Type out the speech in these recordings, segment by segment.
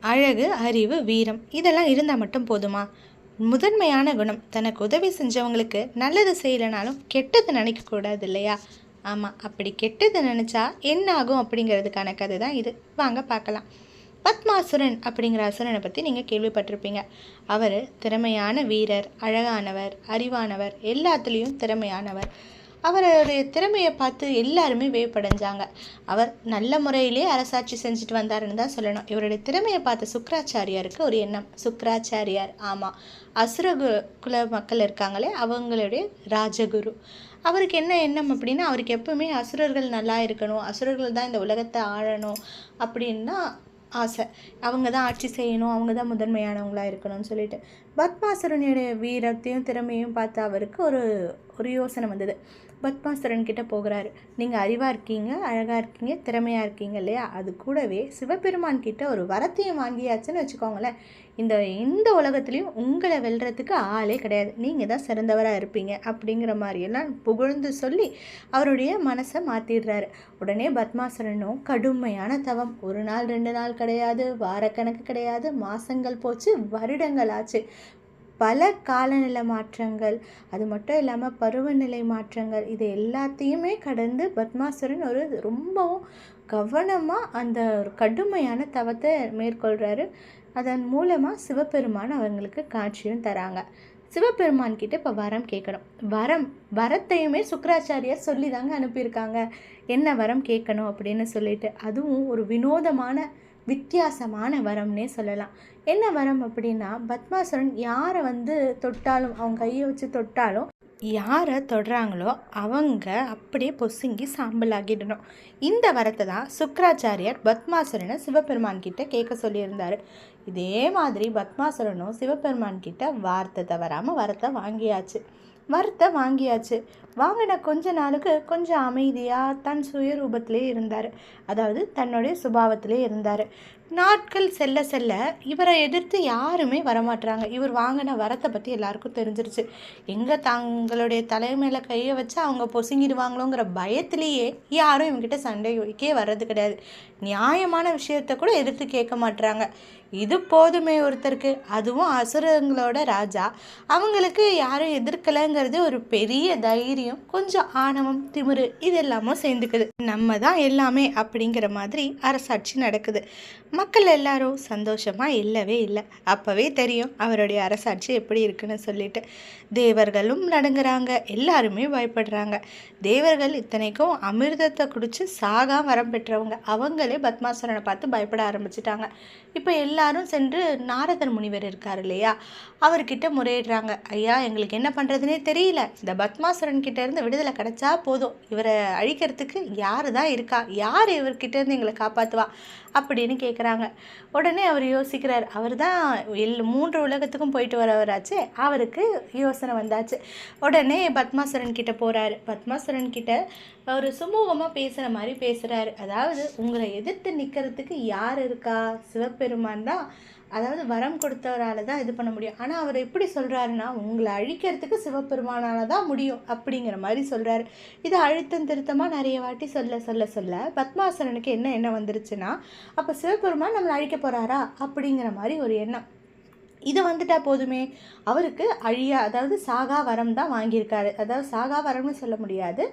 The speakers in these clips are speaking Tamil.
அழகு அறிவு வீரம் இதெல்லாம் இருந்தால் மட்டும் போதுமா? முதன்மையான குணம் தனக்கு உதவி செஞ்சவங்களுக்கு நல்லது செய்யலைனாலும் கெட்டது நினைக்கக்கூடாது இல்லையா? ஆமாம் அப்படி கெட்டது நினச்சா என்ன ஆகும் அப்படிங்கிறதுக்கான கதை தான் இது. வாங்க பார்க்கலாம். பத்மாசுரன் அப்படிங்கிற அசுரனை பற்றி நீங்கள் கேள்விப்பட்டிருப்பீங்க. அவர் திறமையான வீரர் அழகானவர் அறிவானவர் எல்லாத்துலேயும் திறமையானவர். அவருடைய திறமையை பார்த்து எல்லாருமே வியப்படைஞ்சாங்க. அவர் நல்ல முறையிலே அரசாட்சி செஞ்சுட்டு வந்தாருன்னு தான் சொல்லணும். இவருடைய திறமையை பார்த்த சுக்கராச்சாரியாருக்கு ஒரு எண்ணம். சுக்கராச்சாரியார் ஆமாம் அசுரகு குல மக்கள் இருக்காங்களே அவங்களுடைய ராஜகுரு. அவருக்கு என்ன எண்ணம் அப்படின்னா அவருக்கு எப்பவுமே அசுரர்கள் நல்லா இருக்கணும் அசுரர்கள் தான் இந்த உலகத்தை ஆளணும் அப்படின்னா ஆசை. அவங்க தான் ஆட்சி செய்யணும் அவங்க தான் முதன்மையானவங்களா இருக்கணும்னு சொல்லிட்டு. பத்மாசுரனுடைய வீரத்தையும் திறமையும் பார்த்து அவருக்கு ஒரு ஒரு யோசனை வந்தது. பத்மாசுரன் கிட்ட போகிறாரு. நீங்கள் அறிவாக இருக்கீங்க அழகாக இருக்கீங்க திறமையாக இருக்கீங்க இல்லையா? அது கூடவே சிவபெருமான் கிட்ட ஒரு வரத்தையும் வாங்கியாச்சுன்னு வச்சுக்கோங்களேன். இந்த இந்த உலகத்துலேயும் உங்களை வெல்றதுக்கு ஆளே கிடையாது. நீங்கள் தான் சிறந்தவராக இருப்பீங்க அப்படிங்கிற மாதிரியெல்லாம் புகழ்ந்து சொல்லி அவருடைய மனசை மாற்றிடுறாரு உடனே பத்மாசுரனும் கடுமையான தவம். ஒரு நாள் ரெண்டு நாள் கிடையாது வாரக்கணக்கு கிடையாது மாதங்கள் போச்சு வருடங்கள் ஆச்சு. பல காலநிலை மாற்றங்கள் அது மட்டும் இல்லாமல் பருவநிலை மாற்றங்கள் இது எல்லாத்தையுமே கடந்து பத்மாசுரன் ஒரு ரொம்பவும் கவனமாக அந்த ஒரு கடுமையான தவத்தை மேற்கொள்கிறாரு அதன் மூலமாக சிவபெருமான் அவங்களுக்கு காட்சியும் தராங்க. சிவபெருமான் கிட்ட இப்போ வரம் கேட்கணும் வரம் வரத்தையுமே சுக்கராச்சாரியார் சொல்லி தாங்க அனுப்பியிருக்காங்க. என்ன வரம் கேட்கணும் அப்படின்னு சொல்லிட்டு அதுவும் ஒரு வினோதமான வித்தியாசமான வரம்னே சொல்லலாம். என்ன வரம் அப்படின்னா பத்மாசுரன் யாரை வந்து தொட்டாலும் அவங்க கையை வச்சு தொட்டாலும் யாரை தொடுறாங்களோ அவங்க அப்படியே பொசுங்கி சாம்பல் ஆகிடணும் இந்த வரத்தை தான் சுக்கராச்சாரியார் பத்மாசுரனை சிவபெருமான் கிட்ட கேட்க சொல்லியிருந்தார். இதே மாதிரி பத்மாசுரனும் சிவபெருமான் கிட்ட வார்த்தை தவறாமல் வரத்தை வாங்கியாச்சு. வரத்தை வாங்கியாச்சு. வாங்கின கொஞ்ச நாளுக்கு கொஞ்சம் அமைதியாக தன் சுயரூபத்திலே இருந்தார். அதாவது தன்னுடைய சுபாவத்திலே இருந்தார். நாட்கள் செல்ல செல்ல இவரை எதிர்த்து யாருமே வரமாட்டுறாங்க இவர் வாங்கின வரத்தை பற்றி எல்லாருக்கும் தெரிஞ்சிருச்சு. எங்கே தங்களுடைய தலைமையில் கையை வச்சு அவங்க பொசுங்கிடுவாங்களோங்கிற பயத்திலேயே யாரும் இவங்ககிட்ட சண்டை வைக்கே வர்றது கிடையாது. நியாயமான விஷயத்த கூட எதிர்த்து கேட்க மாட்டுறாங்க இது போதுமே ஒருத்தருக்கு. அதுவும் அசுரங்களோட ராஜா. அவங்களுக்கு யாரும் எதிர்க்கலைங்கிறது ஒரு பெரிய தைரியம். கொஞ்சம் ஆணவம் திமிரு இது எல்லாமும் சேர்ந்துக்குது. நம்ம தான் எல்லாமே அப்படிங்கிற மாதிரி அரசாட்சி நடக்குது. மக்கள் எல்லாரும் சந்தோஷமாக இல்லவே இல்லை. அப்போவே தெரியும் அவருடைய அரசாட்சி எப்படி இருக்குன்னு சொல்லிட்டு. தேவர்களும் நடுங்குறாங்க எல்லாருமே பயப்படுறாங்க. தேவர்கள் இத்தனைக்கும் அமிர்தத்தை குடித்து சாகா வரம் பெற்றவங்க. அவங்களே பத்மாசுரனை பார்த்து பயப்பட ஆரம்பிச்சிட்டாங்க. இப்போ எல்லாரும் சென்று நாரதர் முனிவர் இருக்கார் இல்லையா? அவர்கிட்ட முறையிடுறாங்க. ஐயா எங்களுக்கு என்ன பண்ணுறதுனே தெரியல. இந்த பத்மாசுரன் கிட்டேருந்து விடுதலை கிடைச்சா போதும். இவரை அழிக்கிறதுக்கு யார் தான் இருக்கா? யார் இவர்கிட்டேருந்து எங்களை காப்பாற்றுவா அப்படின்னு கேட்குறாங்க உடனே அவர் யோசிக்கிறார். அவர் தான் எல் மூன்று உலகத்துக்கும் போயிட்டு வரவராச்சு. அவருக்கு யோசனை வந்தாச்சு. உடனே பத்மாசுரன் கிட்ட போகிறாரு பத்மாசுரன் கிட்ட அவர் சுமூகமாக பேசுகிற மாதிரி பேசுகிறாரு அதாவது உங்களை எதிர்த்து நிற்கிறதுக்கு யார் இருக்கா? சிவபெருமான் தான். அதாவது வரம் கொடுத்தவரால் தான் இது பண்ண முடியும். ஆனால் அவர் எப்படி சொல்கிறாருன்னா உங்களை அழிக்கிறதுக்கு சிவபெருமானால் தான் முடியும் அப்படிங்கிற மாதிரி சொல்கிறாரு இது அழுத்தம் திருத்தமாக நிறைய வாட்டி சொல்ல சொல்ல சொல்ல பத்மாசனனுக்கு என்ன எண்ணம் வந்துருச்சுன்னா அப்போ சிவபெருமான் நம்மளை அழிக்க போகிறாரா அப்படிங்கிற மாதிரி ஒரு எண்ணம். இது வந்துட்டால் போதுமே. அவருக்கு அழியா அதாவது சாகா வரம் தான் வாங்கியிருக்காரு. அதாவது சாகா வரம்னு சொல்ல முடியாது.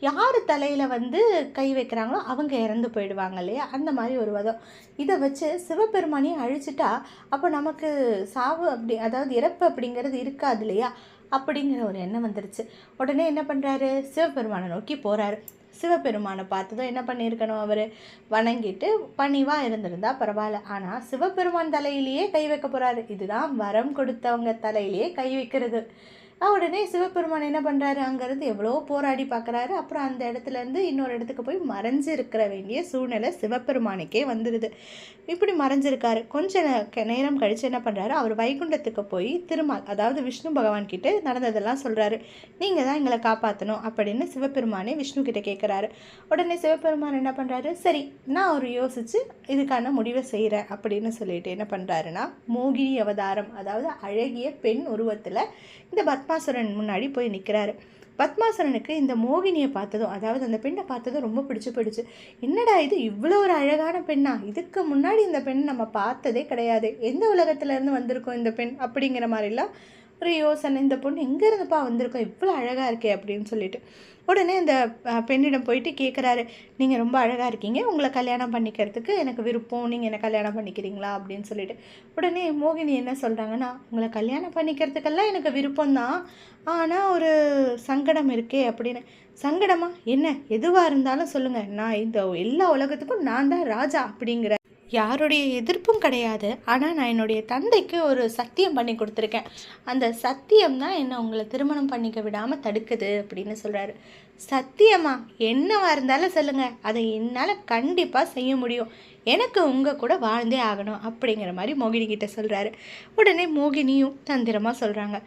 யார் தலையில் வந்து கை வைக்கிறாங்களோ அவங்க இறந்து போயிடுவாங்க இல்லையா? அந்த மாதிரி ஒரு வதம். இதை வச்சு சிவபெருமானையும் அழிச்சிட்டா அப்போ நமக்கு சாவு அப்படி அதாவது இறப்பு அப்படிங்கிறது இருக்காது இல்லையா? அப்படிங்கிற ஒரு எண்ணம் வந்துருச்சு. உடனே என்ன பண்ணுறாரு சிவபெருமானை நோக்கி போகிறாரு சிவபெருமானை பார்த்ததும் என்ன பண்ணியிருக்கணும் அவர்? வணங்கிட்டு பணிவாக இருந்திருந்தா பரவாயில்ல. ஆனால் சிவபெருமான் தலையிலேயே கை வைக்க போகிறாரு இதுதான் வரம் கொடுத்தவங்க தலையிலேயே கை வைக்கிறது. உடனே சிவபெருமான் என்ன பண்ணுறாரு அங்கேருந்து எவ்வளோ போராடி பார்க்குறாரு. அப்புறம் அந்த இடத்துல இருந்து இன்னொரு இடத்துக்கு போய் மறைஞ்சு இருக்கிற வேண்டிய சூழ்நிலை சிவபெருமானுக்கே வந்துடுது இப்படி மறைஞ்சிருக்காரு. கொஞ்ச நேரம் கழித்து என்ன பண்ணுறாரு அவர் வைகுண்டத்துக்கு போய் திருமால் அதாவது விஷ்ணு பகவான் கிட்டே நடந்ததெல்லாம் சொல்கிறாரு நீங்கள் தான் எங்களை காப்பாற்றணும் அப்படின்னு சிவபெருமானே விஷ்ணு கிட்டே கேட்குறாரு உடனே சிவபெருமான் என்ன பண்ணுறாரு சரி நான் ஒரு யோசித்து இதுக்கான முடிவை செய்கிறேன் அப்படின்னு சொல்லிட்டு என்ன பண்ணுறாருன்னா மோகினி அவதாரம் அதாவது அழகிய பெண் உருவத்தில் இந்த பத்மாசுரன் முன்னாடி போய் நிற்கிறாரு பத்மாசரனுக்கு இந்த மோகினியை பார்த்ததும் அதாவது அந்த பெண்ணை பார்த்ததும் ரொம்ப பிடிச்சு போயிடுச்சு. என்னடா இது? இவ்வளோ ஒரு அழகான பெண்ணா? இதுக்கு முன்னாடி இந்த பெண் நம்ம பார்த்ததே கிடையாது. எந்த உலகத்துல இருந்து வந்திருக்கோம் இந்த பெண் அப்படிங்கிற மாதிரிலாம் ஒரு யோசனை இந்த பொண்ணு எங்கேருந்துப்பா வந்திருக்கோம் இவ்வளோ அழகாக இருக்கே அப்படின்னு சொல்லிட்டு. உடனே அந்த பெண்ணிடம் போயிட்டு கேட்குறாரு நீங்கள் ரொம்ப அழகாக இருக்கீங்க. உங்களை கல்யாணம் பண்ணிக்கிறதுக்கு எனக்கு விருப்பம். நீங்கள் என்ன கல்யாணம் பண்ணிக்கிறீங்களா? அப்படின்னு சொல்லிட்டு. உடனே மோகினி என்ன சொல்கிறாங்கன்னா உங்களை கல்யாணம் பண்ணிக்கிறதுக்கெல்லாம் எனக்கு விருப்பம்தான். ஆனால் ஒரு சங்கடம் இருக்கே அப்படின்னு. சங்கடமா? என்ன? எதுவாக இருந்தாலும் சொல்லுங்கள் நான் இந்த எல்லா உலகத்துக்கும் நான் தான் ராஜா அப்படிங்கிற யாருடைய எதிர்ப்பும் கிடையாது. ஆனால் நான் என்னுடைய தந்தைக்கு ஒரு சத்தியம் பண்ணி கொடுத்துருக்கேன். அந்த சத்தியம் தான் என்னை உங்களை திருமணம் பண்ணிக்க விடாமல் தடுக்குது அப்படின்னு சொல்கிறாரு சத்தியமா என்னவா இருந்தாலும் சொல்லுங்கள் அதை என்னால் கண்டிப்பாக செய்ய முடியும். எனக்கு உங்கள் கூட வாழ்ந்தே ஆகணும் அப்படிங்கிற மாதிரி மோகினி கிட்ட சொல்கிறாரு உடனே மோகினியும் தந்திரமாக சொல்கிறாங்க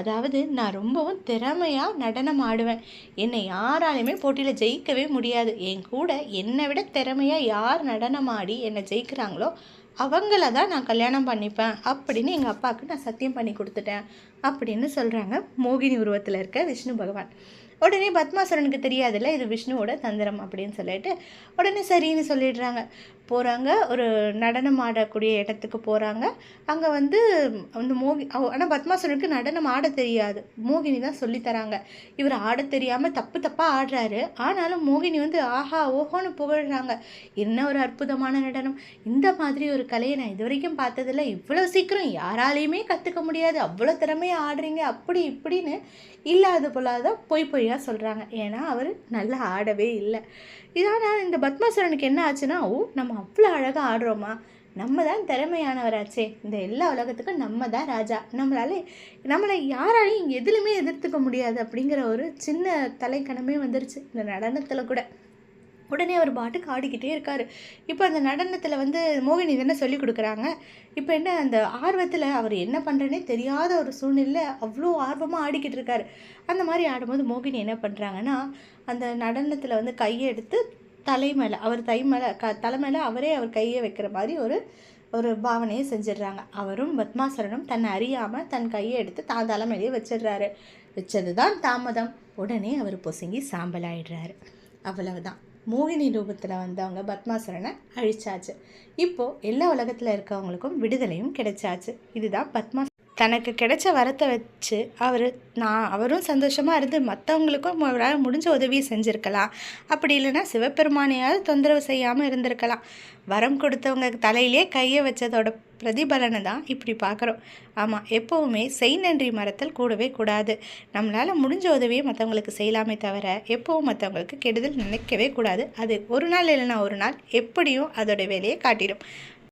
அதாவது நான் ரொம்பவும் திறமையாக நடனம் ஆடுவேன். என்னை யாராலையுமே போட்டியில் ஜெயிக்கவே முடியாது. என் கூட என்னை விட திறமையாக யார் நடனம் ஆடி என்னை ஜெயிக்கிறாங்களோ அவங்கள தான் நான் கல்யாணம் பண்ணிப்பேன். அப்படின்னு எங்கள் அப்பாவுக்கு நான் சத்தியம் பண்ணி கொடுத்துட்டேன். அப்படின்னு சொல்கிறாங்க மோகினி உருவத்தில் இருக்க விஷ்ணு பகவான். உடனே பத்மாசுரனுக்கு தெரியாதுல்ல இது விஷ்ணுவோட தந்திரம் அப்படின்னு சொல்லிட்டு உடனே சரின்னு சொல்லிடுறாங்க. போகிறாங்க ஒரு நடனம் ஆடக்கூடிய இடத்துக்கு போகிறாங்க அங்கே வந்து அந்த மோகி ஆனால் பத்மாசுரனுக்கு நடனம் ஆட தெரியாது. மோகினி தான் சொல்லித் தராங்க. இவர் ஆட தெரியாமல் தப்பு தப்பாக ஆடுறாரு. ஆனாலும் மோகினி வந்து ஆஹா ஓஹோன்னு புகழ்கிறாங்க என்ன ஒரு அற்புதமான நடனம். இந்த மாதிரி ஒரு கலையை நான் இது வரைக்கும் பார்த்ததில்ல. இவ்வளோ சீக்கிரம் யாராலையுமே கற்றுக்க முடியாது. அவ்வளோ திறமையாக ஆடுறீங்க. அப்படி இப்படின்னு இல்லாத போலாதான் போய் போய் பொய்யாக சொல்கிறாங்க ஏன்னா அவர் நல்லா ஆடவே இல்லை. இதனால் இந்த பத்மாசுரனுக்கு என்ன ஆச்சுன்னா ஓ நம்ம அவ்வளோ அழகாக ஆடுறோமா? நம்ம தான் திறமையானவராச்சே. இந்த எல்லா உலகத்துக்கும் நம்ம தான் ராஜா. நம்மளால நம்மளை யாராலையும் எதுலையுமே எதிர்த்துக்க முடியாது. அப்படிங்கிற ஒரு சின்ன தலைக்கணமே வந்துருச்சு. இந்த நடனத்தில் கூட. உடனே அவர் பாட்டுக்கு ஆடிக்கிட்டே இருக்கார். இப்போ அந்த நடனத்தில் வந்து மோகினி தானே சொல்லி கொடுக்குறாங்க? இப்போ என்ன அந்த ஆர்வத்தில் அவர் என்ன பண்ணுறனே தெரியாத ஒரு சூழ்நிலை அவ்வளோ ஆர்வமாக ஆடிக்கிட்டு இருக்காரு. அந்த மாதிரி ஆடும்போது மோகினி என்ன பண்ணுறாங்கன்னா அந்த நடனத்தில் வந்து கையை எடுத்து தலை மேலே அவர் தை மேலே க தலை மேலே அவரே அவர் கையை வைக்கிற மாதிரி ஒரு ஒரு பாவனையை செஞ்சிடுறாங்க. அவரும் பத்மாசரனும் தன்னை அறியாமல் தன் கையை எடுத்து தான் தலைமையிலேயே வச்சிடுறாரு. வச்சது தான் தாமதம். உடனே அவர் பொசுங்கி சாம்பல் ஆயிடுறாரு. அவ்வளவுதான். மோகினி ரூபத்தில் வந்தவங்க பத்மாசுரனை அழிச்சாச்சு. இப்போது எல்லா உலகத்தில் இருக்கவங்களுக்கும் விடுதலையும் கிடைச்சாச்சு. இதுதான் பத்மா தனக்கு கிடைச்ச வரத்தை வச்சு அவர் நான் அவரும் சந்தோஷமாக இருந்து மற்றவங்களுக்கும் அவரால் முடிஞ்ச உதவியை செஞ்சுருக்கலாம். அப்படி இல்லைன்னா சிவபெருமானையாவது தொந்தரவு செய்யாமல் இருந்திருக்கலாம். வரம் கொடுத்தவங்க தலையிலே கையை வச்சதோட பிரதிபலனை தான் இப்படி பார்க்குறோம். ஆமாம் எப்போவுமே செய் நன்றி மரத்தில் கூடவே கூடாது. நம்மளால் முடிஞ்ச உதவியை மற்றவங்களுக்கு செய்யலாமே தவிர எப்போவும் மற்றவங்களுக்கு கெடுதல் நினைக்கவே கூடாது. அது ஒரு நாள் இல்லைன்னா ஒரு நாள் எப்படியும் அதோட வேலையை காட்டிடும்.